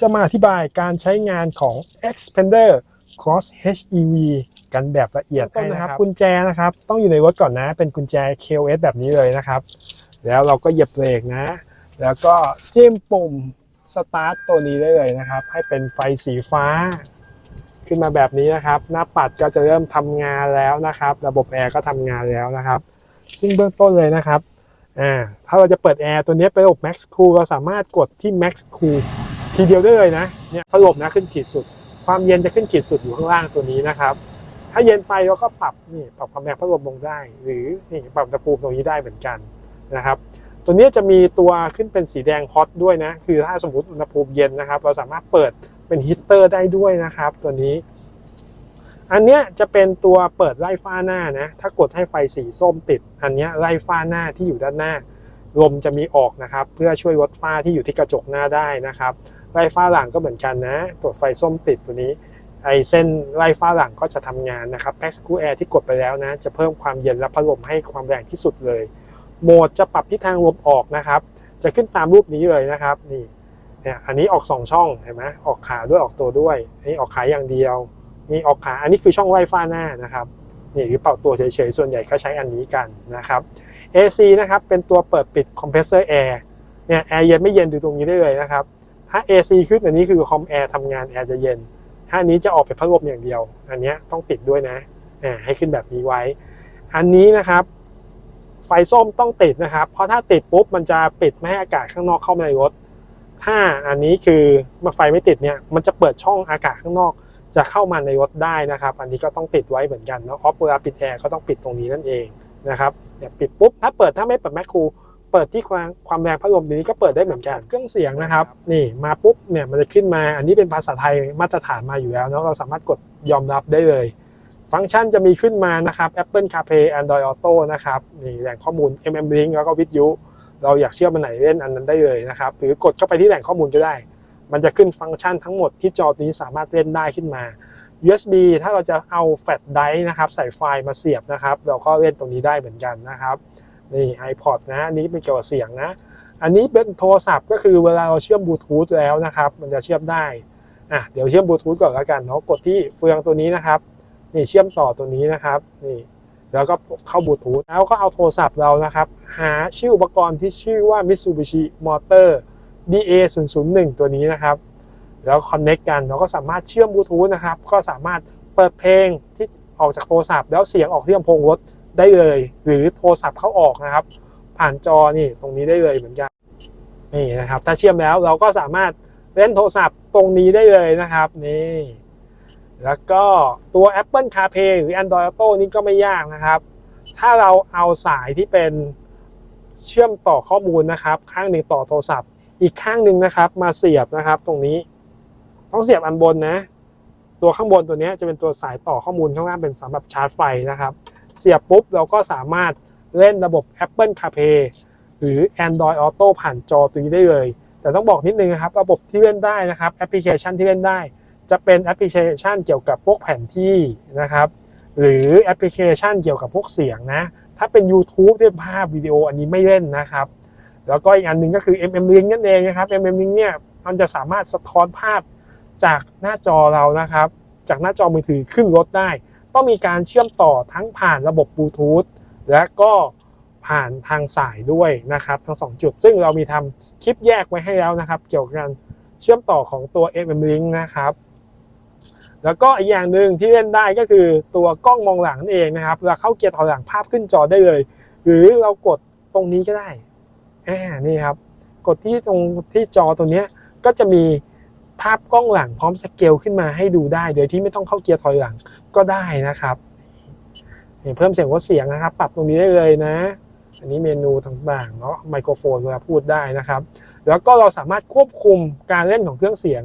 จะมาอธิบายการใช้งานของ Expander Cross HEV กันแบบละเอียดให้นะครับ กุญแจนะครับ ต้องอยู่ในรถก่อนนะ เป็นกุญแจ KOS แบบนี้เลยนะครับ แล้วเราก็เหยียบเบรกนะ แล้วก็จิ้มปุ่มสตาร์ทตัวนี้ได้เลยนะครับ ให้เป็นไฟสีฟ้า ขึ้นมาแบบนี้นะครับ หน้าปัดก็จะเริ่มทำงานแล้วนะครับ ระบบแอร์ก็ทำงานแล้วนะครับ ซึ่งเบื้องต้นเลยนะครับอ่าถ้าเราจะเปิดแอร์ตัวนี้เป็นระบบ Max Cool เราสามารถกดที่ Max Cool ทีเดียวได้เลยนะเนี่ยพัดลมนะขึ้นขีดสุด ความเย็นจะขึ้นขีดสุดอยู่ข้างล่างตัวนี้นะครับ ถ้าเย็นไปเราก็ปรับนี่ปรับความแรงพัดลมลงได้ หรือนี่ปรับอุณหภูมิตรงนี้ได้เหมือนกันนะครับ ตัวนี้จะมีตัวขึ้นเป็นสีแดงฮอตด้วยนะ คือถ้าสมมติอุณหภูมิเย็นนะครับ เราสามารถเปิดเป็นฮีตเตอร์ได้ด้วยนะครับ ตัวนี้อันเนี้ยจะเป็นตัวเปิดไล่ฟ้าหน้านะ ถ้ากดให้ไฟสีส้มติด อันเนี้ยไล่ฟ้าหน้าที่อยู่ด้านหน้า ลมจะมีออกนะครับ เพื่อช่วยลดฝ้าที่อยู่ที่กระจกหน้าได้นะครับไล่ฟ้าหลังก็เหมือนกันนะ ตัวไฟส้มติดตัวนี้ไอเส้นไล่ฟ้าหลังก็จะทำงานนะครับ Max Cool Air ที่กดไปแล้วนะ จะเพิ่มความเย็นและพัดลมให้ความแรงที่สุดเลย โหมดจะปรับทิศทางลมออกนะครับ จะขึ้นตามรูปนี้เลยนะครับนี่เนี่ยอันนี้ออก 2 ช่องเห็นไหมออกขาด้วยออกตัวด้วยอันนี้ออกขาอย่างเดียวนี่ออกขาอันนี้คือช่องไล่ฟ้าหน้านะครับนี่หรือเป่าตัวเฉยๆส่วนใหญ่ก็ใช้อันนี้กันนะครับ AC นะครับเป็นตัวเปิดปิดคอมเพรสเซอร์แอร์เนี่ยแอร์เย็นไม่เย็นดูตรงนี้ได้เลยนะครับถ้า AC ขึ้นอันนี้คือคอมแอร์ทำงานแอร์จะเย็น ถ้านี้จะออกไปนพัดลมอย่างเดียว อันนี้ต้องติดด้วยนะอ่าให้ขึ้นแบบนี้ไว้ อันนี้นะครับ ไฟส้มต้องติดนะครับ เพราะถ้าติดปุ๊บมันจะปิดไม่ให้อากาศข้างนอกเข้ามาในรถ ถ้าอันนี้คือมาไฟไม่ติดเนี่ยมันจะเปิดช่องอากาศข้างนอก จะเข้ามาในรถได้นะครับ อันนี้ก็ต้องติดไว้เหมือนกันเนาะออฟเวลาปิดแอร์ก็ต้องปิดตรงนี้นั่นเอง นะครับเนี่ยปิดปุ๊บถ้าเปิดถ้าไม่เปิดแมคคูเปิดที่ความความแรงพัดลมนี้ก็เปิดได้เหมือนกันเครื่องเสียงนะครับ นี่มาปุ๊บเนี่ยมันจะขึ้นมา อันนี้เป็นภาษาไทยมาตรฐานมาอยู่แล้วเนาะเราสามารถกดยอมรับได้เลย ฟังก์ชันจะมีขึ้นมานะครับ Apple CarPlay Android Auto นะครับนี่แหล่งข้อมูล MM Link แล้วก็วิทยุเราอยากเชื่อมมันไหนเล่นอันนั้นได้เลยนะครับหรือกดเข้าไปที่แหล่งข้อมูลก็ได้ มันจะขึ้นฟังก์ชันทั้งหมดที่จอนี้สามารถเล่นได้ขึ้นมา USB ถ้าเราจะเอาแฟลชไดร์นะครับใส่ไฟล์มาเสียบนะครับ เราก็เล่นตรงนี้ได้เหมือนกันนะครับนี่ iPod นะนนี้เป็นเกี่ยวกับเสียงนะ อันนี้เป็นโทรศัพท์ก็คือเวลาเราเชื่อมบลูทูธแล้วนะครับ มันจะเชื่อมได้อะเดี๋ยวเชื่อมบลูทูธก่อนแล้วกันเนาะกดที่เฟืองตัวนี้นะครับนี่เชื่อมต่อตัวนี้นะครับนี่แล้วก็เข้าบลูทูธแล้วก็เอาโทรศัพท์เรานะครับ หาชื่ออุปกรณ์ที่ชื่อว่า Mitsubishi Motor DA 0 0 1 ตัวนี้นะครับ แล้วคอนเน็กกันเราก็สามารถเชื่อมบลูทูธนะครับ ก็สามารถเปิดเพลงที่ออกจากโทรศัพท์ แล้วเสียงออกที่ลำโพงรถได้เลย หรือโทรศัพท์เข้าออกนะครับ ผ่านจอนี่ตรงนี้ได้เลยเหมือนกันนี่นะครับ ถ้าเชื่อมแล้วเราก็สามารถเล่นโทรศัพท์ตรงนี้ได้เลยนะครับนี่แล้วก็ตัว Apple CarPlay หรือ Android Auto นี่ก็ไม่ยากนะครับ ถ้าเราเอาสายที่เป็นเชื่อมต่อข้อมูลนะครับ ข้างหนึ่งต่อโทรศัพท์ อีกข้างหนึ่งนะครับ มาเสียบนะครับ ตรงนี้ ต้องเสียบอันบนนะ ตัวข้างบนตัวนี้จะเป็นตัวสายต่อข้อมูลข้างล่างเป็นสำหรับชาร์จไฟนะครับ เสียบปุ๊บเราก็สามารถเล่นระบบ Apple CarPlay หรือ Android Auto ผ่านจอตัวนี้ได้เลย แต่ต้องบอกนิดนึงนะครับ ระบบที่เล่นได้นะครับแอปพลิเคชันที่เล่นได้ จะเป็นแอปพลิเคชันเกี่ยวกับพวกแผนที่นะครับ หรือแอปพลิเคชันเกี่ยวกับพวกเสียงนะ ถ้าเป็น YouTube ที่ภาพวิดีโออันนี้ไม่เล่นนะครับแล้วก็อีกอันหนึ่งก็คือ MM Link นั่นเองนะครับ MM Link เนี่ยมันจะสามารถสะท้อนภาพ จากหน้าจอเรานะครับ จากหน้าจอมือถือขึ้นรถได้ ต้องมีการเชื่อมต่อทั้งผ่านระบบบลูทูธและก็ผ่านทางสายด้วยนะครับ ทั้ง 2 จุด ซึ่งเรามีทำคลิปแยกไว้ให้แล้วนะครับ เกี่ยวกับการเชื่อมต่อของตัว MM Link นะครับ แล้วก็อีกอย่างหนึ่งที่เล่นได้ก็คือตัวกล้องมองหลังนั่นเองนะครับเราเข้าเกียร์ถอยหลังภาพขึ้นจอได้เลย หรือเรากดตรงนี้ก็ได้อ่านี่ครับ กดที่ตรงที่จอตรงเนี้ก็จะมี ภาพกล้องหลังพร้อมสเกลขึ้นมาให้ดูได้โดยที่ไม่ต้องเข้าเกียร์ถอยหลังก็ได้นะครับเพิ่มเสียงลดเสียงนะครับ ปรับตรงนี้ได้เลยนะ อันนี้เมนูต่างๆเนาะไมโครโฟนเวลาพูดได้นะครับ แล้วก็เราสามารถควบคุมการเล่นของเครื่องเสียง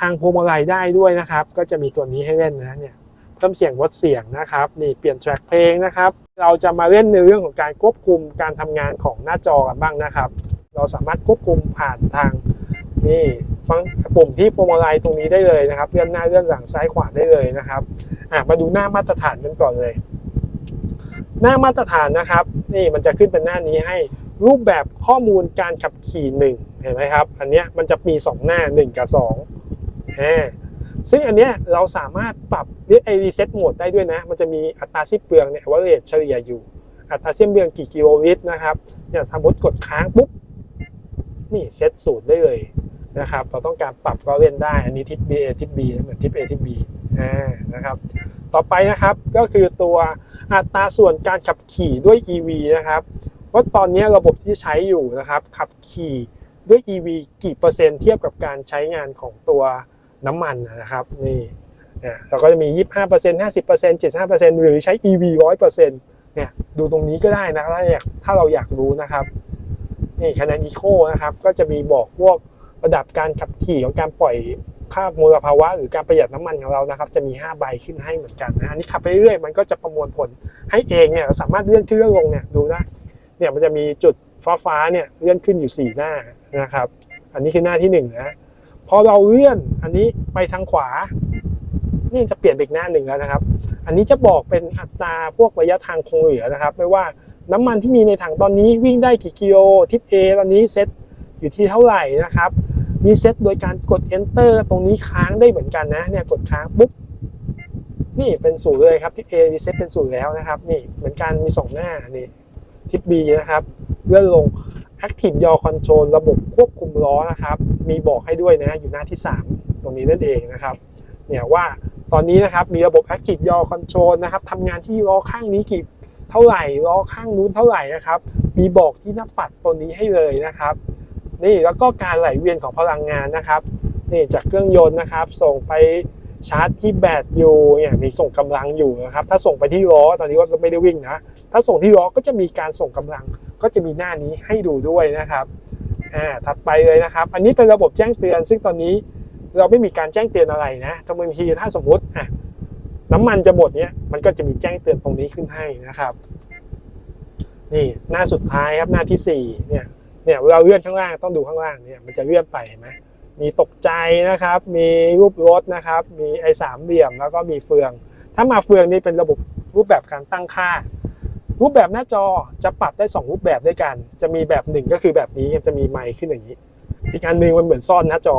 ทางพวงมาลัยได้ด้วยนะครับ ก็จะมีตัวนี้ให้เล่นนะเนี่ยเพิ่มเสียงลดเสียงนะครับนี่เปลี่ยนแทร็กเพลงนะครับ เราจะมาเล่นในเรื่องของการควบคุมการทำงานของหน้าจอกันบ้างนะครับ เราสามารถควบคุมผ่านทาง นี่ฟังปุ่มที่พวงมาลัยตรงนี้ได้เลยนะครับเลื่อนหน้าเลื่อนหลังซ้ายขวาได้เลยนะครับอะมาดูหน้ามาตรฐานกันก่อนเลย หน้ามาตรฐานนะครับ นี่มันจะขึ้นเป็นหน้านี้ให้รูปแบบข้อมูลการขับขี่หนึ่งเห็นไหมครับ อันเนี้ยมันจะมี 2 หน้า 1 กับ2อ่าซึ่งอันเนี้ยเราสามารถปรับเรียกไอรีเซ็ตโหมดได้ด้วยนะ มันจะมีอัตราสิ้นเปลืองเนี่ยว่าเรทเฉลี่ยอยู่ อัตราสิ้นเปลืองกี่กิโลลิตรนะครับเนี่ยสมมติกดค้างปุ๊บ นี่เซตสูตรได้เลย นะครับ เราต้องการปรับก็เล่นได้ อันนี้ทิป B A ทิป B เหมือนทิป A ทิป B อ่านะครับ ต่อไปนะครับก็คือตัวอัตราส่วนการขับขี่ด้วย EV นะครับว่าตอนนี้ระบบที่ใช้อยู่นะครับ ขับขี่ด้วย EV กี่เปอร์เซ็นต์เทียบกับการใช้งานของตัวน้ำมันนะครับนี่เนี่ยเราก็จะมี 25% 50% 75%หรือใช้ EV 100%เนี่ยดูตรงนี้ก็ได้นะถ้าอยากถ้าเราอยากรู้นะครับนี่คะแนนอีโคนะครับก็จะมีบอกพวก ระดับการขับขี่ของการปล่อยค่ามลภาวะ หรือการประหยัดน้ำมันของเรานะครับ จะมี 5 ใบขึ้นให้เหมือนกันนะอันนี้ขับไปเรื่อยมันก็จะประมวลผลให้เองเนี่ยเราสามารถเลื่อนขึ้นเลื่อนลงเนี่ยดูได้เนี่ยมันจะมีจุดฟ้าๆเนี่ยเลื่อนขึ้นอยู่ 4 หน้านะครับ อันนี้คือหน้าที่1นะพอเราเลื่อนอันนี้ไปทางขวา นี่จะเปลี่ยนไปอีกหน้าหนึ่งแล้วนะครับ อันนี้จะบอกเป็นอัตราพวกระยะทางคงเหลือนะครับ ไม่ว่าน้ำมันที่มีในถังตอนนี้วิ่งได้กี่กิโลทิป A ตอนนี้เซตอยู่ที่เท่าไหร่นะครับ รีเซ็ตโดยการกด enter ตรงนี้ค้างได้เหมือนกันนะเนี่ยกดค้างปุ๊บนี่เป็นศูนย์เลยครับทิป A รีเซ็ตเป็นศูนย์แล้วนะครับ นี่เหมือนกันมี 2 หน้านี่ทิป B นะครับเลื่อนลง Active Yaw Control ระบบควบคุมล้อนะครับ มีบอกให้ด้วยนะอยู่หน้าที่ 3 ตรงนี้นั่นเองนะครับเนี่ยว่าตอนนี้นะครับมีระบบ Active Yaw Control นะครับทำงานที่ล้อข้างนี้กี่เท่าไหร่ล้อข้างนู้นเท่าไหร่นะครับ มีบอกที่หน้าปัดตัวนี้ให้เลยนะครับ นี่แล้วก็การไหลเวียนของพลังงานนะครับนี่จากเครื่องยนต์นะครับ ส่งไปชาร์จที่แบตอยู่เนี่ยมีส่งกำลังอยู่นะครับถ้าส่งไปที่ล้อตอนนี้ก็ไม่ได้วิ่งนะถ้าส่งที่ล้อก็จะมีการส่งกำลัง ก็จะมีหน้านี้ให้ดูด้วยนะครับอ่าถัดไปเลยนะครับ อันนี้เป็นระบบแจ้งเตือน ซึ่งตอนนี้เราไม่มีการแจ้งเตือนอะไรนะบางทีถ้าสมมติอะน้ำมันจะหมดเนี่ยมันก็จะมีแจ้งเตือนตรงนี้ขึ้นให้นะครับ นี่หน้าสุดท้ายครับหน้าที่สี่เนี่ย เนี่ยเราเลื่อนข้างล่างต้องดูข้างล่างเนี่ยมันจะเลื่อนไปเห็นไหมมีตกใจนะครับ มีรูปรถนะครับ มีไอ้สามเหลี่ยมแล้วก็มีเฟือง ถ้ามาเฟืองนี่เป็นระบบรูปแบบการตั้งค่า รูปแบบหน้าจอจะปรับได้ 2 รูปแบบด้วยกัน จะมีแบบหนึ่งก็คือแบบนี้จะมีไมค์ขึ้นอย่างนี้ อีกอันหนึ่งมันเหมือนซ่อนหน้าจอ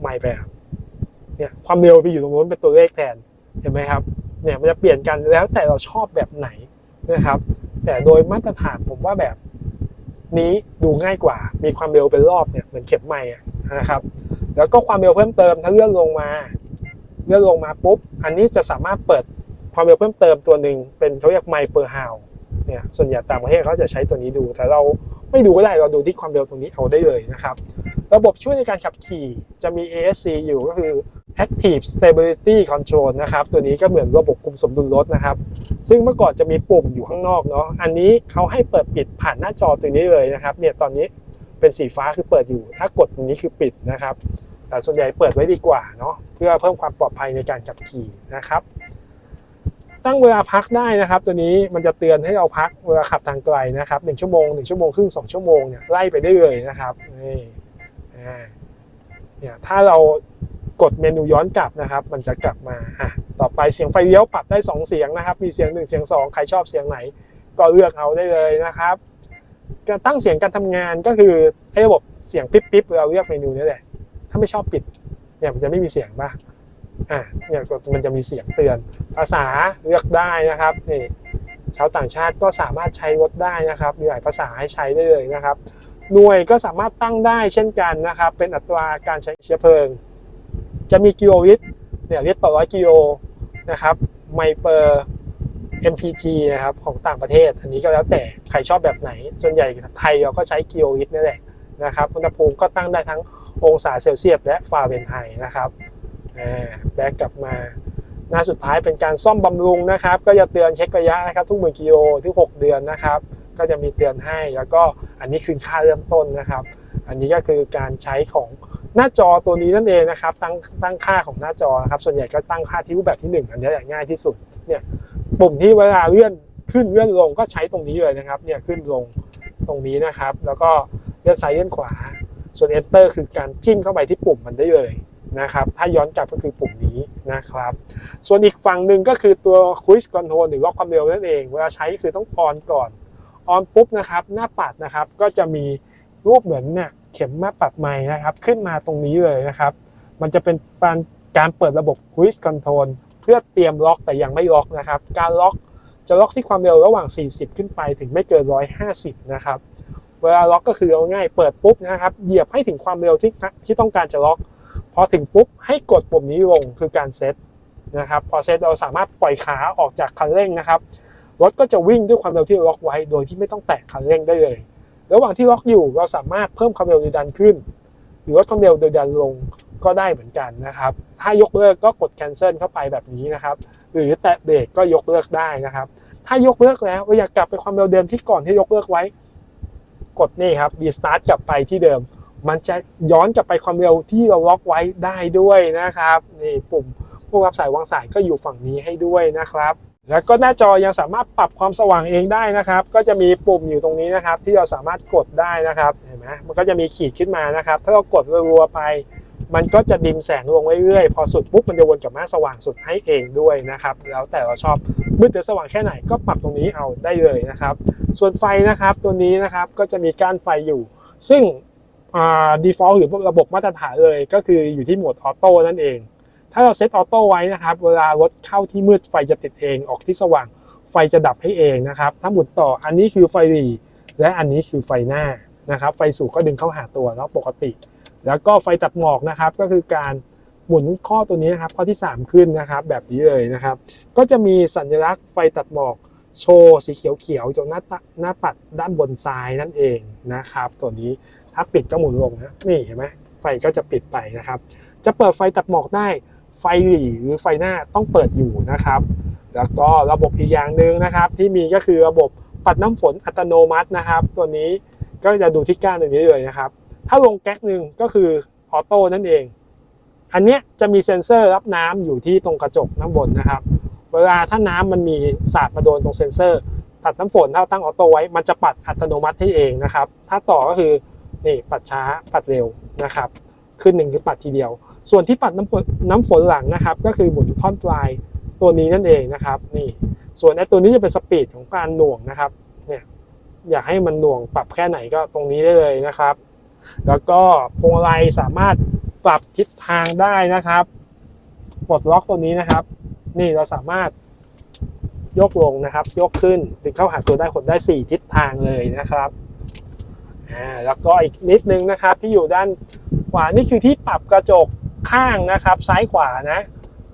ไมค์ไปครับเนี่ยความเร็วไปอยู่ตรงนู้นเป็นตัวเลขแทนเห็นไหมครับเนี่ยมันจะเปลี่ยนกันแล้วแต่เราชอบแบบไหนนะครับ แต่โดยมาตรฐานผมว่าแบบ นี้ดูง่ายกว่า มีความเร็วเป็นรอบเนี่ยเหมือนเข็มไม้นะครับ แล้วก็ความเร็วเพิ่มเติมถ้าเลื่อนลงมา เลื่อนลงมาปุ๊บ อันนี้จะสามารถเปิดความเร็วเพิ่มเติมตัวหนึ่งเป็นเขาเรียกไมล์เปอร์ฮาวเนี่ยส่วนใหญ่ต่างประเทศเขาจะใช้ตัวนี้ดู แต่เราไม่ดูก็ได้เราดูที่ความเร็วตรงนี้เอาได้เลยนะครับ ระบบช่วยในการขับขี่จะมี ASC อยู่ก็คือ Active Stability Control นะครับ ตัวนี้ก็เหมือนระบบคุมสมดุลรถนะครับ ซึ่งเมื่อก่อนจะมีปุ่มอยู่ข้างนอกเนาะ อันนี้เขาให้เปิดปิดผ่านหน้าจอตัวนี้เลยนะครับ เนี่ยตอนนี้เป็นสีฟ้าคือเปิดอยู่ ถ้ากดตรงนี้คือปิดนะครับ แต่ส่วนใหญ่เปิดไว้ดีกว่าเนาะ เพื่อเพิ่มความปลอดภัยในการขับขี่นะครับ ตั้งเวลาพักได้นะครับ ตัวนี้มันจะเตือนให้เราพักเวลาขับทางไกลนะครับ1ชั่วโมง1ชั่วโมงครึ่ง2ชั่วโมงเนี่ยไล่ไปได้เลยนะครับ นี่ อ่า เนี่ยถ้าเรา กดเมนูย้อนกลับนะครับ มันจะกลับมาอะต่อไปเสียงไฟเลี้ยวปรับได้ 2 เสียงนะครับ มีเสียง 1 เสียง 2 ใครชอบเสียงไหน ก็เลือกเอาได้เลยนะครับการตั้งเสียงการทำงานก็คือไอ้ระบบเสียงปิ๊บปิ๊บเราเลือกเมนูนี้แหละถ้าไม่ชอบปิดเนี่ยมันจะไม่มีเสียงป่ะอะเนี่ยมันจะมีเสียงเตือน ภาษาเลือกได้นะครับนี่ชาวต่างชาติก็สามารถใช้รถได้นะครับ มีหลายภาษาให้ใช้ได้เลยนะครับ หน่วยก็สามารถตั้งได้เช่นกันนะครับ เป็นอัตราการใช้เชื้อเพลิง จะมีกิโลลิตรเนี่ยลิตรต่อร้อยกิโลนะครับไมเปอร์ MPG นะครับของต่างประเทศ อันนี้ก็แล้วแต่ใครชอบแบบไหน ส่วนใหญ่ไทยเราก็ใช้กิโลลิตรนี่แหละนะครับอุณหภูมิก็ตั้งได้ทั้งองศาเซลเซียสและฟาเรนไฮต์นะครับแบกกลับมาหน้าสุดท้ายเป็นการซ่อมบำรุงนะครับ ก็จะเตือนเช็คระยะนะครับ ทุกหมื่นกิโลทุก 6 เดือนนะครับ ก็จะมีเตือนให้แล้วก็อันนี้คือค่าเริ่มต้นนะครับ อันนี้ก็คือการใช้ของ หน้าจอตัวนี้นั่นเองนะครับ ตั้งตั้งค่าของหน้าจอนะครับ ส่วนใหญ่ก็ตั้งค่าที่รูปแบบที่ 1 อันนี้ง่ายที่สุดเนี่ยปุ่มที่เวลาเลื่อนขึ้นเลื่อนลงก็ใช้ตรงนี้เลยนะครับเนี่ยขึ้นลงตรงนี้นะครับ แล้วก็เลื่อนซ้ายเลื่อนขวา ส่วน enter คือการจิ้มเข้าไปที่ปุ่มมันได้เลยนะครับ ถ้าย้อนกลับก็คือปุ่มนี้นะครับ ส่วนอีกฝั่งหนึ่งก็คือตัว cruise control หรือว่าความเร็วนั่นเอง เวลาใช้คือต้องออนก่อนออนปุ๊บนะครับ หน้าปัดนะครับก็จะมีรูปเหมือนเนี่ย ข็มมาปัดใหม่นะครับ ขึ้นมาตรงนี้เลยนะครับ มันจะเป็นการการเปิดระบบ Cruise Control เพื่อเตรียมล็อกแต่ยังไม่ล็อกนะครับ การล็อกจะล็อกที่ความเร็วระหว่าง 40 ขึ้นไปถึงไม่เกิน 150 นะครับ เวลาล็อกก็คือเอาง่ายเปิดปุ๊บนะครับ เหยียบให้ถึงความเร็วที่ที่ต้องการจะล็อก พอถึงปุ๊บให้กดปุ่มนี้ลงคือการเซตนะครับ พอเซตเราสามารถปล่อยขาออกจากคันเร่งนะครับ รถก็จะวิ่งด้วยความเร็วที่ล็อกไว้ โดยที่ไม่ต้องแตะคันเร่งได้เลย ระหว่างที่ล็อกอยู่เราสามารถเพิ่มความเร็วโดยดันขึ้น หรือลดความเร็วโดยดันลงก็ได้เหมือนกันนะครับ ถ้ายกเลิกก็กด cancel เข้าไปแบบนี้นะครับ หรือแตะเบรกก็ยกเลิกได้นะครับ ถ้ายกเลิกแล้วอยากกลับไปความเร็วเดิมที่ก่อนที่ยกเลิกไว้ กดนี่ครับ restart กลับไปที่เดิม มันจะย้อนกลับไปความเร็วที่เราล็อกไว้ได้ด้วยนะครับ นี่ปุ่มผู้รับสายวางสายก็อยู่ฝั่งนี้ให้ด้วยนะครับ แล้วก็หน้าจอยังสามารถปรับความสว่างเองได้นะครับ ก็จะมีปุ่มอยู่ตรงนี้นะครับ ที่เราสามารถกดได้นะครับเห็นไหมมันก็จะมีขีดขึ้นมานะครับ ถ้าเรากดรัวๆไป มันก็จะดิมแสงลงเรื่อยๆพอสุดปุ๊บมันจะวนกลับมาสว่างสุดให้เองด้วยนะครับ แล้วแต่เราชอบมืดหรือสว่างแค่ไหนก็ปรับตรงนี้เอาได้เลยนะครับ ส่วนไฟนะครับตัวนี้นะครับก็จะมีก้านไฟอยู่ ซึ่งอ่า default หรือระบบมาตรฐานเลย ก็คืออยู่ที่โหมดออโต้นั่นเอง ถ้าเราเซตออโต้ไว้นะครับ เวลารถเข้าที่มืดไฟจะติดเองออกที่สว่าง ไฟจะดับให้เองนะครับ ถ้าหมุนต่ออันนี้คือไฟหรีและอันนี้คือไฟหน้านะครับ ไฟสูงก็ดึงเข้าหาตัวเนาะปกติ แล้วก็ไฟตัดหมอกนะครับ ก็คือการหมุนข้อตัวนี้นะครับ ข้อที่ 3 ขึ้นนะครับ แบบนี้เลยนะครับ ก็จะมีสัญลักษณ์ไฟตัดหมอกโชว์สีเขียวๆตรงหน้าหน้าปัดด้านบนซ้ายนั่นเองนะครับ ตัวนี้ถ้าปิดก็หมุนลงนะนี่เห็นไหมไฟก็จะปิดไปนะครับ จะเปิดไฟตัดหมอกได้ ไฟหลีหรือไฟหน้าต้องเปิดอยู่นะครับ แล้วก็ระบบอีกอย่างหนึ่งนะครับ ที่มีก็คือระบบปัดน้ำฝนอัตโนมัตินะครับ ตัวนี้ก็จะดูที่ก้านตรงนี้เลยนะครับ ถ้าลงแก๊กหนึ่งก็คือออโต้นั่นเอง อันเนี้ยจะมีเซ็นเซอร์รับน้ำอยู่ที่ตรงกระจกน้ำบนนะครับ เวลาถ้าน้ำมันมีสาดมาโดนตรงเซ็นเซอร์ ตัดน้ำฝนถ้าตั้งออโต้ไว้มันจะปัดอัตโนมัติให้เองนะครับ ถ้าต่อก็คือนี่ปัดช้าปัดเร็วนะครับ ขึ้นหนึ่งคือปัดทีเดียว ส่วนที่ปัดน้ำฝนน้ำฝนหลังนะครับ ก็คือหมุนท่อนปลายตัวนี้นั่นเองนะครับนี่ส่วนไอ้ตัวนี้จะเป็นสปีดของการหน่วงนะครับเนี่ยอยากให้มันหน่วงปรับแค่ไหนก็ตรงนี้ได้เลยนะครับ แล้วก็พวงมาลัยสามารถปรับทิศทางได้นะครับปลดล็อกตัวนี้นะครับ นี่เราสามารถยกลงนะครับ ยกขึ้นดึงเข้าหาตัวได้คนได้ 4 ทิศทางเลยนะครับอ่าแล้วก็อีกนิดนึงนะครับที่อยู่ด้านขวานี่คือที่ปรับกระจก ข้างนะครับ ซ้ายขวานะ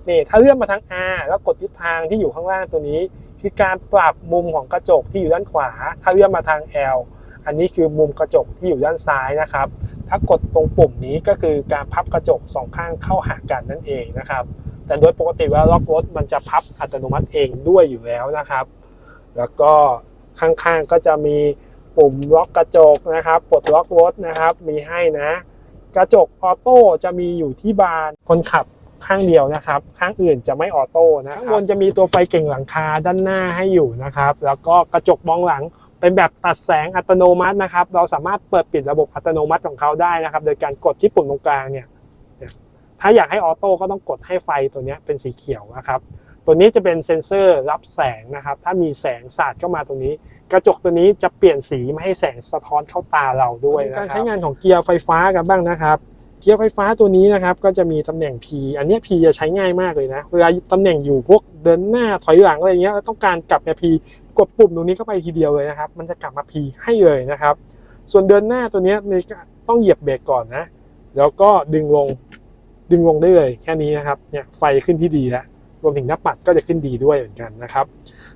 นี่ถ้าเลื่อนมาทาง R แล้วกดทิศทางที่อยู่ข้างล่างตัวนี้ คือการปรับมุมของกระจกที่อยู่ด้านขวา ถ้าเลื่อนมาทาง L อันนี้คือมุมกระจกที่อยู่ด้านซ้ายนะครับ ถ้ากดตรงปุ่มนี้ก็คือการพับกระจกสองข้างเข้าหากันนั่นเองนะครับ แต่โดยปกติเวลาล็อกรถมันจะพับอัตโนมัติเองด้วยอยู่แล้วนะครับ แล้วก็ข้างๆก็จะมีปุ่มล็อกกระจกนะครับ ปลดล็อกรถนะครับ มีให้นะ กระจกออโต้จะมีอยู่ที่บานคนขับข้างเดียวนะครับ ข้างอื่นจะไม่ออโต้นะข้างบนจะมีตัวไฟเก่งหลังคาด้านหน้าให้อยู่นะครับ แล้วก็กระจกมองหลังเป็นแบบตัดแสงอัตโนมัตินะครับ เราสามารถเปิดปิดระบบอัตโนมัติของเขาได้นะครับ โดยการกดที่ปุ่มตรงกลางเนี่ยเนี่ยถ้าอยากให้ออโต้ก็ต้องกดให้ไฟตัวเนี้ยเป็นสีเขียวนะครับ ตัวนี้จะเป็นเซ็นเซอร์รับแสงนะครับ ถ้ามีแสงสาดเข้ามาตรงนี้ กระจกตัวนี้จะเปลี่ยนสีไม่ให้แสงสะท้อนเข้าตาเราด้วยนะครับการใช้งานของเกียร์ไฟฟ้ากันบ้างนะครับเกียร์ไฟฟ้าตัวนี้นะครับก็จะมีตำแหน่ง P อันเนี้ย P จะใช้ง่ายมากเลยนะเวลาตำแหน่งอยู่พวกเดินหน้าถอยหลังอะไรเงี้ยแล้วต้องการกลับมา P กดปุ่มตรงนี้เข้าไปทีเดียวเลยนะครับ มันจะกลับมา P ให้เลยนะครับ ส่วนเดินหน้าตัวเนี้ยในต้องเหยียบเบรกก่อนนะ แล้วก็ดึงลงดึงลงได้เลย แค่นี้นะครับเนี่ยไฟขึ้นที่ดีแล้ว รวมถึงหน้าปัดก็จะขึ้นดีด้วยเหมือนกันนะครับ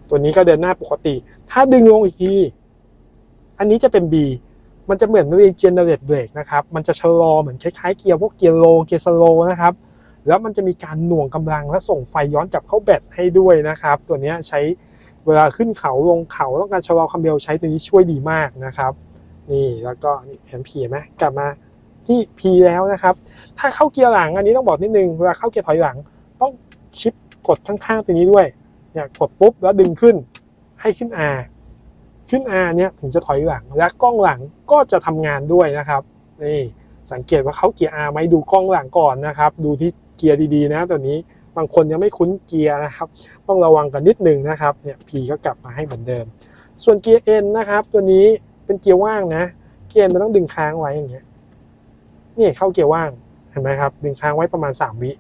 ตัวนี้ก็เดินหน้าปกติ ถ้าดึงลงอีกที อันนี้จะเป็น B มันจะเหมือน regenerate brake นะครับ มันจะชะลอเหมือนคล้ายๆเกียร์พวกเกียร์โล เกียร์สโลนะครับ แล้วมันจะมีการหน่วงกำลังและส่งไฟย้อนกลับเข้าแบตให้ด้วยนะครับ ตัวนี้ใช้เวลาขึ้นเขาลงเขาต้องการชะลอความเร็วใช้ตัวนี้ช่วยดีมากนะครับ นี่แล้วก็นี่เห็น P ไหมกลับมาที่ P แล้วนะครับ ถ้าเข้าเกียร์หลังอันนี้ต้องบอกนิดนึงเวลาเข้าเกียร์ถอยหลังต้องชิป กดข้างๆตัวนี้ด้วยเนี่ยกดปุ๊บแล้วดึงขึ้นให้ขึ้น R ขึ้น R เนี่ยถึงจะถอยหลังและกล้องหลังก็จะทำงานด้วยนะครับนี่สังเกตว่าเขาเกียร์ R ไหมดูกล้องหลังก่อนนะครับ ดูที่เกียร์ดีๆ นะตัวนี้บางคนยังไม่คุ้นเกียร์นะครับ ต้องระวังกันนิดนึงนะครับเนี่ย P ก็กลับมาให้เหมือนเดิม ส่วนเกียร์ N นะครับ ตัวนี้เป็นเกียร์ว่างนะ เกียร์มันต้องดึงค้างไว้อย่างเงี้ยนี่เข้าเกียร์ว่างเห็นไหมครับ ดึงค้างไว้ประมาณ 3 วิ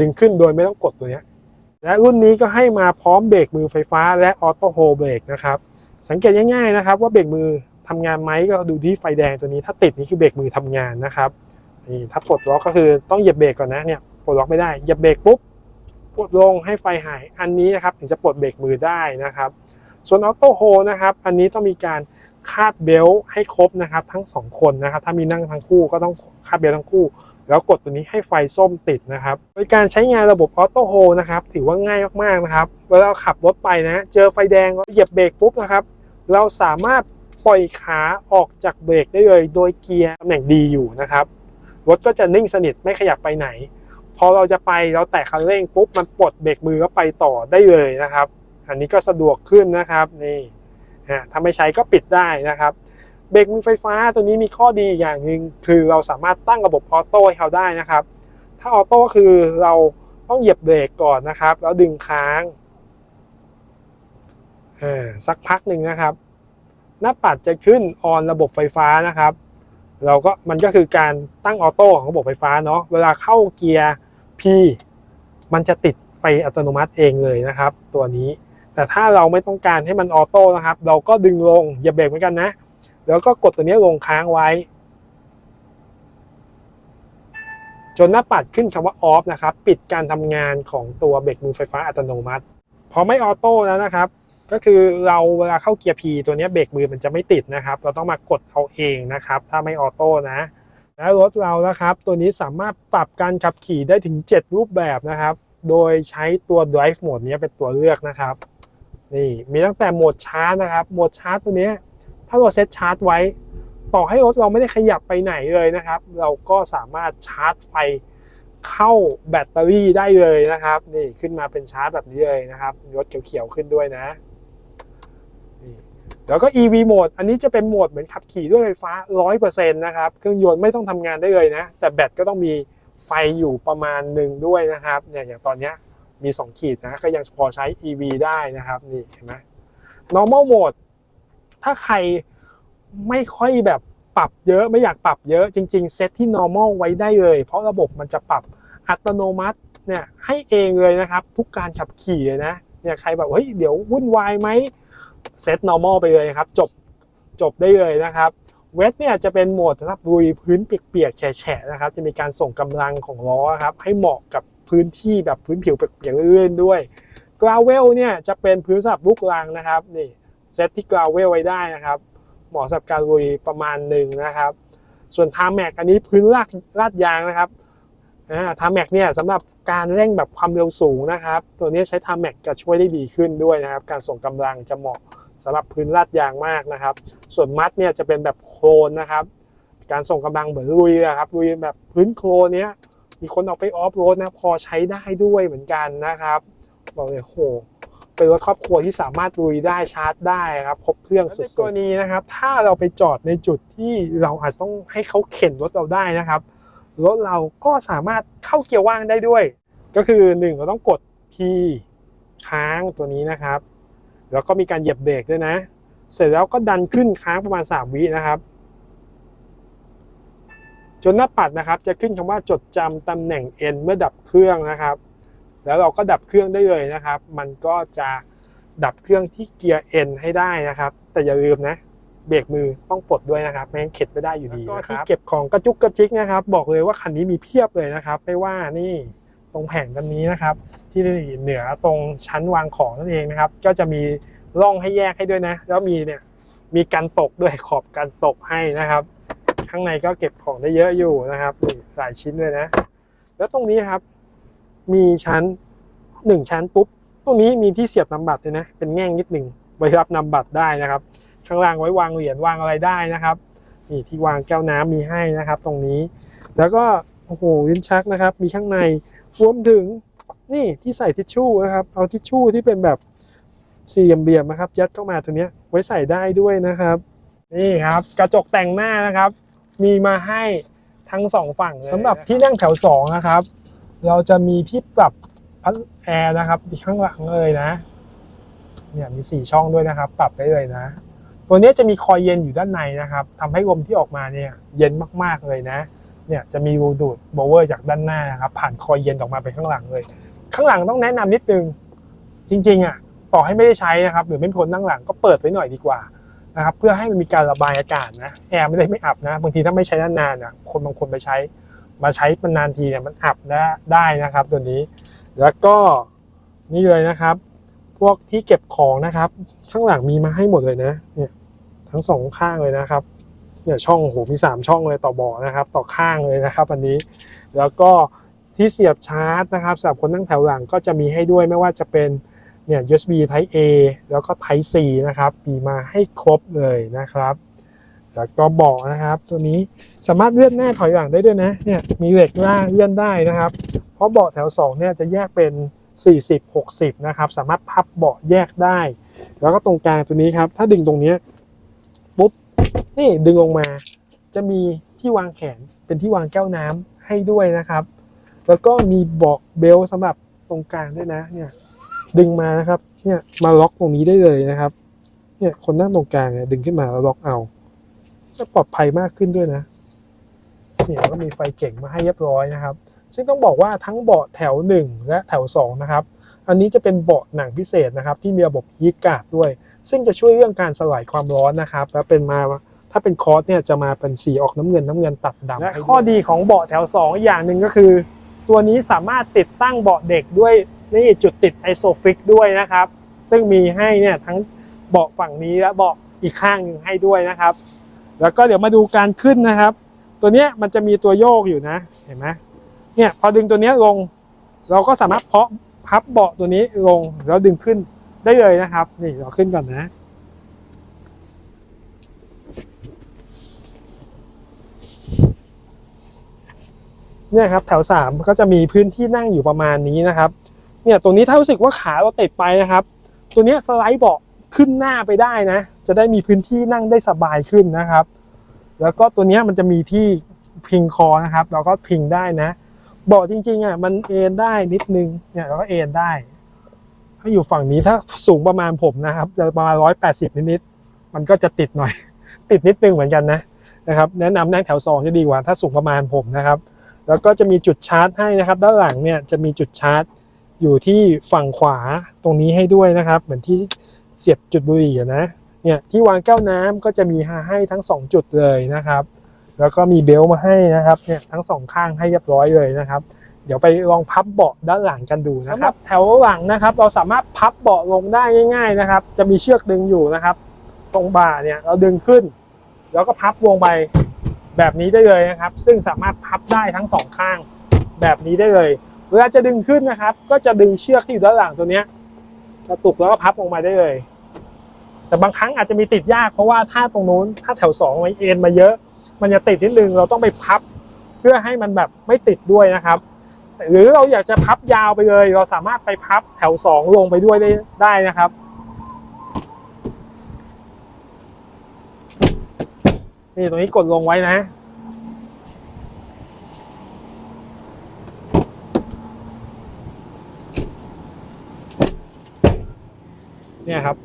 ดึงขึ้นโดยไม่ต้องกดตัวเนี้ย และรุ่นนี้ก็ให้มาพร้อมเบรกมือไฟฟ้าและออโต้โฮเบรกนะครับ สังเกตง่ายๆนะครับ ว่าเบรกมือทำงานไหมก็ดูที่ไฟแดงตัวนี้ถ้าติดนี่คือเบรกมือทำงานนะครับนี่ถ้าปลดล็อกก็คือต้องเหยียบเบรกก่อนนะเนี่ยปลดล็อกไม่ได้เหยียบเบรกปุ๊บปลดลงให้ไฟหายอันนี้นะครับถึงจะปลดเบรกมือได้นะครับ ส่วนออโต้โฮนะครับ อันนี้ต้องมีการคาดเบลต์ให้ครบนะครับ ทั้งสองคนนะครับ ถ้ามีนั่งทั้งคู่ก็ต้องคาดเบลต์ทั้งคู่ แล้วกดตัวนี้ให้ไฟส้มติดนะครับโดยการใช้งานระบบออโต้โฮนะครับถือว่าง่ายมากๆนะครับเวลาเราขับรถไปนะ เจอไฟแดงเหยียบเบรกปุ๊บนะครับ เราสามารถปล่อยขาออกจากเบรกได้เลย โดยเกียร์ตำแหน่งดีอยู่นะครับรถก็จะนิ่งสนิทไม่ขยับไปไหน พอเราจะไปเราแตะคันเร่งปุ๊บมันปลดเบรกมือก็ไปต่อได้เลยนะครับ อันนี้ก็สะดวกขึ้นนะครับนี่ถ้าไม่ใช้ก็ปิดได้นะครับ เบรกมือไฟฟ้าตัวนี้มีข้อดีอย่างหนึ่งคือเราสามารถตั้งระบบออโต้ให้เขาได้นะครับ ถ้าออโต้คือเราต้องเหยียบเบรกก่อนนะครับ แล้วดึงค้างสักพักหนึ่งนะครับ หน้าปัดจะขึ้นออนระบบไฟฟ้านะครับ เราก็มันก็คือการตั้งออโต้ของระบบไฟฟ้าเนาะเวลาเข้าเกียร์ P มันจะติดไฟอัตโนมัติเองเลยนะครับ ตัวนี้ แต่ถ้าเราไม่ต้องการให้มันออโต้นะครับ เราก็ดึงลงอย่าเบรกเหมือนกันนะ แล้วก็กดตัวนี้ลงค้างไว้ จนหน้าปัดขึ้นคำว่า off นะครับ ปิดการทำงานของตัวเบรกมือไฟฟ้าอัตโนมัติ พอไม่ออโต้แล้วนะครับ ก็คือเราเวลาเข้าเกียร์ P ตัวนี้เบรกมือมันจะไม่ติดนะครับ เราต้องมากดเอาเองนะครับ ถ้าไม่ออโต้นะแล้วรถเรานะครับ ตัวนี้สามารถปรับการขับขี่ได้ถึง 7 รูปแบบนะครับ โดยใช้ตัว drive mode นี้เป็นตัวเลือกนะครับ นี่มีตั้งแต่โหมดชาร์จนะครับ โหมดชาร์จตัวนี้ ถ้าเราเซตชาร์จไว้ ต่อให้รถเราไม่ได้ขยับไปไหนเลยนะครับ เราก็สามารถชาร์จไฟเข้าแบตเตอรี่ได้เลยนะครับ นี่ขึ้นมาเป็นชาร์จแบบนี้เลยนะครับรถเขียวๆขึ้นด้วยนะนี่แล้วก็ EV โหมด อันนี้จะเป็นโหมดเหมือนขับขี่ด้วยไฟฟ้า 100%นะครับ เครื่องยนต์ไม่ต้องทำงานได้เลยนะ แต่แบตก็ต้องมีไฟอยู่ประมาณหนึ่งด้วยนะครับ เนี่ยอย่างตอนนี้มี 2 ขีดนะ ก็ยังพอใช้ EV ได้นะครับ นี่เห็นไหม normal mode ถ้าใครไม่ค่อยแบบปรับเยอะไม่อยากปรับเยอะจริง ๆ เซตที่ normal ไว้ได้เลย เพราะระบบมันจะปรับอัตโนมัติเนี่ยให้เองเลยนะครับ ทุกการขับขี่เลยนะเนี่ยใครแบบเฮ้ยเดี๋ยววุ่นวายไหมเซต normal ไปเลยครับ จบจบได้เลยนะครับเวทเนี่ยจะเป็นโหมดสำหรับลุยพื้นเปียกๆแฉะๆนะครับ จะมีการส่งกำลังของล้อครับ ให้เหมาะกับพื้นที่แบบพื้นผิวเปียกๆลื่นๆด้วยกราเวลเนี่ยจะเป็นพื้นสำหรับลูกรังนะครับนี่ เซตที่กราเวลไว้ได้นะครับเหมาะสำหรับการลุยประมาณหนึ่งนะครับ ส่วนทามแม็กอันนี้พื้นลาดลาดยางนะครับทามแม็กเนี่ยสำหรับการเร่งแบบความเร็วสูงนะครับ ตัวนี้ใช้ทามแม็กจะช่วยได้ดีขึ้นด้วยนะครับ การส่งกำลังจะเหมาะสำหรับพื้นลาดยางมากนะครับ ส่วนมัดเนี่ยจะเป็นแบบโคลนนะครับ การส่งกำลังเหมือนลุยนะครับลุยแบบพื้นโคลนเนี้ยมีคนออกไปออฟโรดนะพอใช้ได้ด้วยเหมือนกันนะครับบอกเลยโห เป็นรถครอบครัวที่สามารถลุยได้ชาร์จได้ครับครบเครื่องสุดๆในกรณีนะครับ ถ้าเราไปจอดในจุดที่เราอาจจะต้องให้เขาเข็นรถเราได้นะครับรถเราก็สามารถเข้าเกียร์ว่างได้ด้วย ก็คือหนึ่งเราต้องกด P ค้างตัวนี้นะครับ แล้วก็มีการเหยียบเบรกด้วยนะ เสร็จแล้วก็ดันขึ้นค้างประมาณ 3 วินะครับจนหน้าปัดนะครับจะขึ้นคำว่าจดจำตำแหน่ง N เมื่อดับเครื่องนะครับ แล้วเราก็ดับเครื่องได้เลยนะครับ มันก็จะดับเครื่องที่เกียร์ N ให้ได้นะครับ แต่อย่าลืมนะเบรกมือต้องปลดด้วยนะครับไม่งั้นเข็ดไม่ได้อยู่ดีนะครับที่เก็บของกระจุกกระจิกนะครับ บอกเลยว่าคันนี้มีเพียบเลยนะครับ ไม่ว่านี่ตรงแผงกันนี้นะครับ ที่เหนือตรงชั้นวางของนั่นเองนะครับ ก็จะมีร่องให้แยกให้ด้วยนะ แล้วมีเนี่ยมีกันตกด้วยขอบกันตกให้นะครับ ข้างในก็เก็บของได้เยอะอยู่นะครับหลายชิ้นเลยนะ แล้วตรงนี้ครับ มีชั้นหนึ่งชั้นปุ๊บตรงนี้มีที่เสียบนำบัตรเลยนะ เป็นแง่งนิดหนึ่งไว้รับนำบัตรได้นะครับ ข้างล่างไว้วางเหรียญวางอะไรได้นะครับนี่ที่วางแก้วน้ำมีให้นะครับ ตรงนี้ แล้วก็โอ้โหลิ้นชักนะครับ มีข้างในรวมถึงนี่ที่ใส่ทิชชู่นะครับ เอาทิชชู่ที่เป็นแบบสี่เหลี่ยมๆนะครับ ยัดเข้ามาตัวเนี้ไว้ใส่ได้ด้วยนะครับ นี่ครับกระจกแต่งหน้านะครับ มีมาให้ทั้งสองฝั่งสำหรับที่นั่งแถวสองนะครับ เราจะมีที่ปรับพัดแอร์นะครับที่ข้างหลังเลยนะ เนี่ยมีสี่ช่องด้วยนะครับ ปรับได้เลยนะ ตัวนี้จะมีคอยเย็นอยู่ด้านในนะครับทำให้ลมที่ออกมาเนี่ยเย็นมากๆเลยนะ เนี่ยจะมีรูดูดโบเวอร์จากด้านหน้านะครับ ผ่านคอยเย็นออกมาไปข้างหลังเลย ข้างหลังต้องแนะนำนิดนึง จริง ๆอะต่อให้ไม่ได้ใช้นะครับ หรือไม่มีคนนั่งหลังก็เปิดไว้หน่อยดีกว่านะครับ เพื่อให้มันมีการระบายอากาศนะแอร์ไม่ได้ไม่อับนะ บางทีถ้าไม่ใช้นานๆอะคนบางคนไปใช้ มาใช้มันนานทีเนี่ยมันอับนะได้นะครับ ตัวนี้ แล้วก็นี่เลยนะครับ พวกที่เก็บของนะครับ ข้างหลังมีมาให้หมดเลยนะเนี่ยทั้งสองข้างเลยนะครับเนี่ยช่องโอ้โหมี 3 ช่องเลยต่อบาะนะครับ ต่อข้างเลยนะครับอันนี้ แล้วก็ที่เสียบชาร์จนะครับสำหรับคนนั่งแถวหลังก็จะมีให้ด้วยไม่ว่าจะเป็นเนี่ย USB Type A แล้วก็ Type C นะครับ มีมาให้ครบเลยนะครับ แล้วก็เบาะนะครับ ตัวนี้สามารถเลื่อนหน้าถอยหลังได้ด้วยนะเนี่ยมีเหล็กล่างเลื่อนได้นะครับ เพราะเบาะแถว2เนี่ยจะแยกเป็น 40 60นะครับสามารถพับเบาะแยกได้ แล้วก็ตรงกลางตัวนี้ครับ ถ้าดึงตรงนี้ปุ๊บนี่ดึงลงมา จะมีที่วางแขนเป็นที่วางแก้วน้ำให้ด้วยนะครับ แล้วก็มีเบาะเบลต์สำหรับตรงกลางด้วยนะเนี่ยดึงมานะครับเนี่ยมาล็อกตรงนี้ได้เลยนะครับเนี่ยคนนั่งตรงกลางเนี่ยดึงขึ้นมาแล้วล็อกเอา จะปลอดภัยมากขึ้นด้วยนะเนี่ยแล้วก็มีไฟเก่งมาให้เรียบร้อยนะครับ ซึ่งต้องบอกว่าทั้งเบาะแถว 1 และแถว 2 นะครับ อันนี้จะเป็นเบาะหนังพิเศษนะครับ ที่มีระบบฮีทการ์ดด้วย ซึ่งจะช่วยเรื่องการสลายความร้อนนะครับ แล้วเป็นมาถ้าเป็นคอร์สเนี่ยจะมาเป็นสีออกน้ำเงินน้ำเงินตัดดำและข้อดีของเบาะแถว2อีกอย่างหนึ่งก็คือ ตัวนี้สามารถติดตั้งเบาะเด็กด้วยนี่จุดติดไอโซฟิกด้วยนะครับ ซึ่งมีให้เนี่ยทั้งเบาะฝั่งนี้และเบาะอีกข้างหนึ่งให้ด้วยนะครับ แล้วก็เดี๋ยวมาดูการขึ้นนะครับ ตัวเนี้ยมันจะมีตัวโยกอยู่นะ เห็นไหมเนี่ยพอดึงตัวเนี้ยลง เราก็สามารถเพาะพับเบาะตัวนี้ลงแล้วดึงขึ้นได้เลยนะครับ นี่เราขึ้นก่อนนะเนี่ยครับแถวสามก็จะมีพื้นที่นั่งอยู่ประมาณนี้นะครับ เนี่ยตรงนี้ถ้ารู้สึกว่าขาเราติดไปนะครับ ตัวเนี้ยสไลด์เบาะ ขึ้นหน้าไปได้นะ จะได้มีพื้นที่นั่งได้สบายขึ้นนะครับ แล้วก็ตัวนี้มันจะมีที่พิงคอนะครับ เราก็พิงได้นะเบาะจริงๆอะมันเอนได้นิดนึงเนี่ยเราก็เอนได้ถ้าอยู่ฝั่งนี้ถ้าสูงประมาณผมนะครับ จะประมาณร้อยแปดสิบนิดๆมันก็จะติดหน่อย ติดนิดนึงเหมือนกันนะนะครับแนะนำนั่งแถวสองจะดีกว่า ถ้าสูงประมาณผมนะครับ แล้วก็จะมีจุดชาร์จให้นะครับ ด้านหลังเนี่ยจะมีจุดชาร์จอยู่ที่ฝั่งขวาตรงนี้ให้ด้วยนะครับ เหมือนที่ เสียบจุดบุหรี่อะนะเนี่ยที่วางแก้วน้ำก็จะมีให้ทั้ง 2 จุดเลยนะครับ แล้วก็มีเบลต์มาให้นะครับเนี่ยทั้งสองข้างให้เรียบร้อยเลยนะครับ เดี๋ยวไปลองพับเบาะด้านหลังกันดูนะครับ แถวหลังนะครับ เราสามารถพับเบาะลงได้ง่าย ๆนะครับ จะมีเชือกดึงอยู่นะครับ ตรงบ่าเนี่ยเราดึงขึ้น แล้วก็พับลงไปแบบนี้ได้เลยนะครับ ซึ่งสามารถพับได้ทั้งสองข้างแบบนี้ได้เลย เวลาจะดึงขึ้นนะครับ ก็จะดึงเชือกที่อยู่ด้านหลังตัวเนี้ย กระตุกแล้วก็พับลงมาได้เลย แต่บางครั้งอาจจะมีติดยากเพราะว่าถ้าตรงนู้นถ้าแถวสองมันเอ็นมาเยอะ มันจะติดนิดนึงเราต้องไปพับ เพื่อให้มันแบบไม่ติดด้วยนะครับ หรือเราอยากจะพับยาวไปเลย เราสามารถไปพับแถวสองลงไปด้วยได้ได้นะครับนี่ตรงนี้กดลงไว้นะ เนี่ยครับ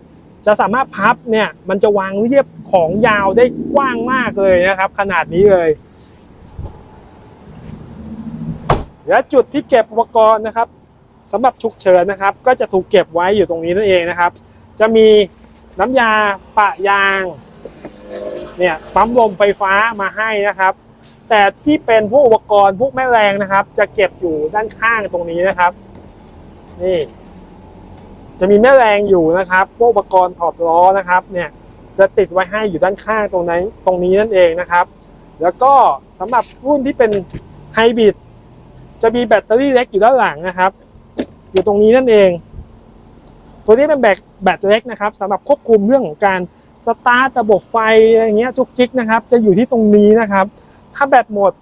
จะสามารถพับเนี่ยมันจะวางเรียบของยาวได้กว้างมากเลยนะครับ ขนาดนี้เลย และจุดที่เก็บอุปกรณ์นะครับสำหรับฉุกเฉินนะครับ ก็จะถูกเก็บไว้อยู่ตรงนี้นั่นเองนะครับ จะมีน้ำยาปะยางเนี่ยปั๊มลมไฟฟ้ามาให้นะครับ แต่ที่เป็นพวกอุปกรณ์พวกแม่แรงนะครับ จะเก็บอยู่ด้านข้างตรงนี้นะครับ นี่ จะมีแม่แรงอยู่นะครับพวกอุปกรณ์ถอดล้อนะครับเนี่ยจะติดไว้ให้อยู่ด้านข้างตรงนี้ตรงนี้นั่นเองนะครับ แล้วก็สำหรับรุ่นที่เป็นไฮบริดจะมีแบตเตอรี่เล็กอยู่ด้านหลังนะครับ อยู่ตรงนี้นั่นเอง ตัวนี้เป็นแบตแบตเล็กนะครับสำหรับควบคุมเรื่องของการสตาร์ทระบบไฟอะไรเงี้ยจุกจิกนะครับ จะอยู่ที่ตรงนี้นะครับ ถ้าแบตหมด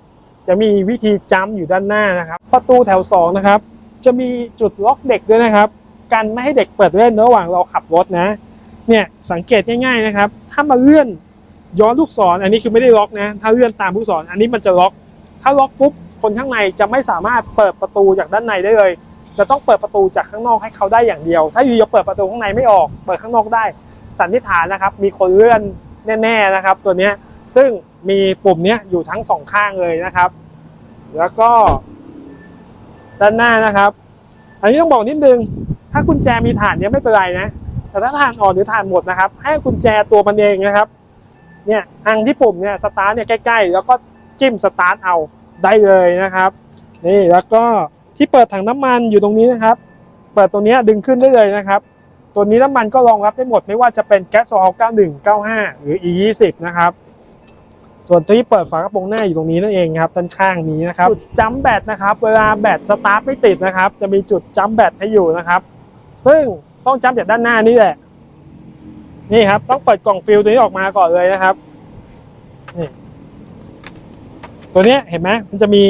จะมีวิธีจัมป์อยู่ด้านหน้านะครับ ประตูแถวสองนะครับ จะมีจุดล็อกเด็กด้วยนะครับ กันไม่ให้เด็กเปิดเล่นระหว่างเราขับรถนะ เนี่ยสังเกตง่ายๆนะครับ ถ้ามาเลื่อนย้อนลูกศรอันนี้คือไม่ได้ล็อกนะ ถ้าเลื่อนตามลูกศรอันนี้มันจะล็อก ถ้าล็อกปุ๊บคนข้างในจะไม่สามารถเปิดประตูจากด้านในได้เลย จะต้องเปิดประตูจากข้างนอกให้เขาได้อย่างเดียว ถ้าอยู่จะเปิดประตูข้างในไม่ออก เปิดข้างนอกได้ สันนิษฐานนะครับ มีคนเลื่อนแน่ๆนะครับ ตัวนี้ซึ่งมีปุ่มเนี้ยอยู่ทั้งสองข้างเลยนะครับ แล้วก็ด้านหน้านะครับ อันนี้ต้องบอกนิดนึง ถ้ากุญแจมีฐานเนี้ยไม่เป็นไรนะ แต่ถ้าฐานอ่อนหรือฐานหมดนะครับ ให้กุญแจตัวมันเองนะครับ เนี่ยอังที่ปุ่มเนี่ยสตาร์ทเนี่ยใกล้ๆ แล้วก็จิ้มสตาร์ทเอาได้เลยนะครับ นี่แล้วก็ที่เปิดถังน้ำมันอยู่ตรงนี้นะครับ เปิดตัวเนี้ยดึงขึ้นได้เลยนะครับ ตัวนี้น้ำมันก็รองรับได้หมดไม่ว่าจะเป็นแก๊สโซฮอล91 95 หรือ E20 นะครับ ส่วนตัวที่เปิดฝากระโปรงหน้าอยู่ตรงนี้นั่นเองครับด้านข้างนี้นะครับ จุดจัมป์แบตนะครับ เวลาแบตสตาร์ทไม่ติดนะครับ จะมีจุดจัมแบตให้อยู่นะครับ ซึ่งต้องจัมป์จากด้านหน้านี่แหละ นี่ครับ ต้องเปิดกล่องฟิลตัวนี้ออกมาก่อนเลยนะครับนี่ตัวเนี้ยเห็นไหมมันจะมี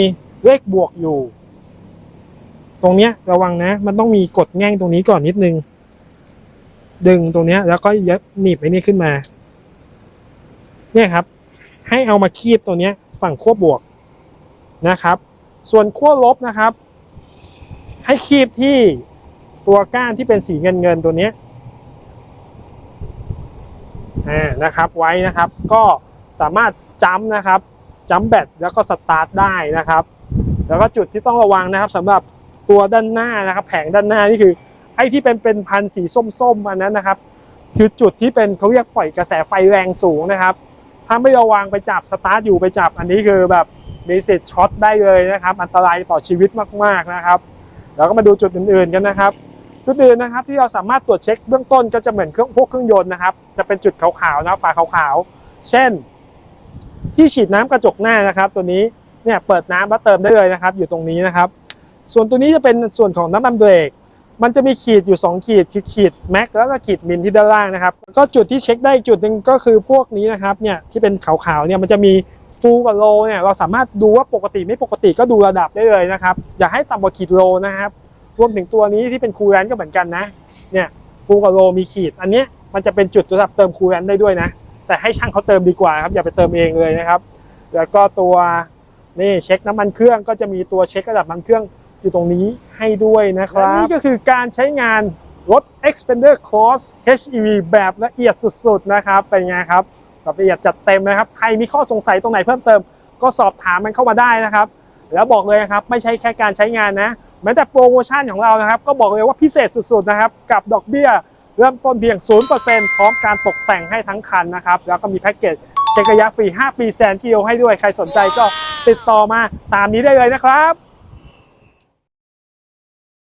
เลขบวกอยู่ ตรงเนี้ยระวังนะ มันต้องมีกดแง่งตรงนี้ก่อนนิดนึง ดึงตรงเนี้ย แล้วก็ยัดหนีบไอ้นี่ขึ้นมา เนี่ยครับ ให้เอามาคีบตัวเนี้ย ฝั่งขั้วบวกนะครับ ส่วนขั้วลบนะครับ ให้คีบที่ ตัวก้านที่เป็นสีเงินเงินๆตัวนี้นะครับไว้นะครับ ก็สามารถจัมนะครับจัมแบตแล้วก็สตาร์ทได้นะครับ แล้วก็จุดที่ต้องระวังนะครับสำหรับตัวด้านหน้านะครับ แผงด้านหน้านี่คือไอ้ที่เป็นเป็นพันสีส้มๆอันนั้นนะครับ คือจุดที่เป็นเขาเรียกปล่อยกระแสไฟแรงสูงนะครับ ถ้าไม่ระวังไปจับสตาร์ทอยู่ไปจับ อันนี้คือแบบมีสิทธิ์ช็อตได้เลยนะครับ อันตรายต่อชีวิตมากๆนะครับ แล้วก็มาดูจุดอื่นๆกันนะครับ จุดอื่นนะครับที่เราสามารถตรวจเช็คเบื้องต้นก็จะเหมือนเครื่องพวกเครื่องยนต์นะครับ จะเป็นจุดขาวๆนะฝาขาวๆ เช่น ที่ฉีดน้ำกระจกหน้านะครับ ตัวนี้เนี่ยเปิดน้ำแล้วเติมได้เลยนะครับ อยู่ตรงนี้นะครับ ส่วนตัวนี้จะเป็นส่วนของน้ำมันเบรกมันจะมีขีดอยู่ 2 ขีดคือขีดแม็กแล้วก็ขีดมินที่ด้านล่างนะครับก็จุดที่เช็คได้อีกจุดหนึ่งก็คือพวกนี้นะครับเนี่ยที่เป็นขาวๆเนี่ยมันจะมีฟูกับโลเนี่ยเราสามารถดูว่าปกติไม่ปกติก็ดูระดับได้เลยนะครับ อย่าให้ต่ำกว่าขีดโลนะครับ รวมถึงตัวนี้ที่เป็นคูลแลนต์ก็เหมือนกันนะ เนี่ยฟูกับโลมีขีด อันนี้มันจะเป็นจุดสำหรับเติมคูลแลนต์ได้ด้วยนะ แต่ให้ช่างเขาเติมดีกว่าครับ อย่าไปเติมเองเลยนะครับ แล้วก็ตัวนี่เช็คน้ำมันเครื่องก็จะมีตัวเช็คระดับน้ำมันเครื่องอยู่ตรงนี้ให้ด้วยนะครับ นี่ก็คือการใช้งานรถ Expander Cross HEV แบบละเอียดสุดๆนะครับ เป็นไงครับแบบละเอียดจัดเต็มนะครับ ใครมีข้อสงสัยตรงไหนเพิ่มเติม ก็สอบถามมันเข้ามาได้นะครับ แล้วบอกเลยนะครับ ไม่ใช่แค่การใช้งานนะ แม้แต่โปรโมชั่นของเรานะครับ ก็บอกเลยว่าพิเศษสุดๆนะครับ กับดอกเบี้ยเริ่มต้นเพียง 0%พร้อมการตกแต่งให้ทั้งคันนะครับ แล้วก็มีแพ็กเกจเช็คระยะฟรี 5 ปีแสนกิโลให้ด้วย ใครสนใจก็ติดต่อมาตามนี้ได้เลยนะครับ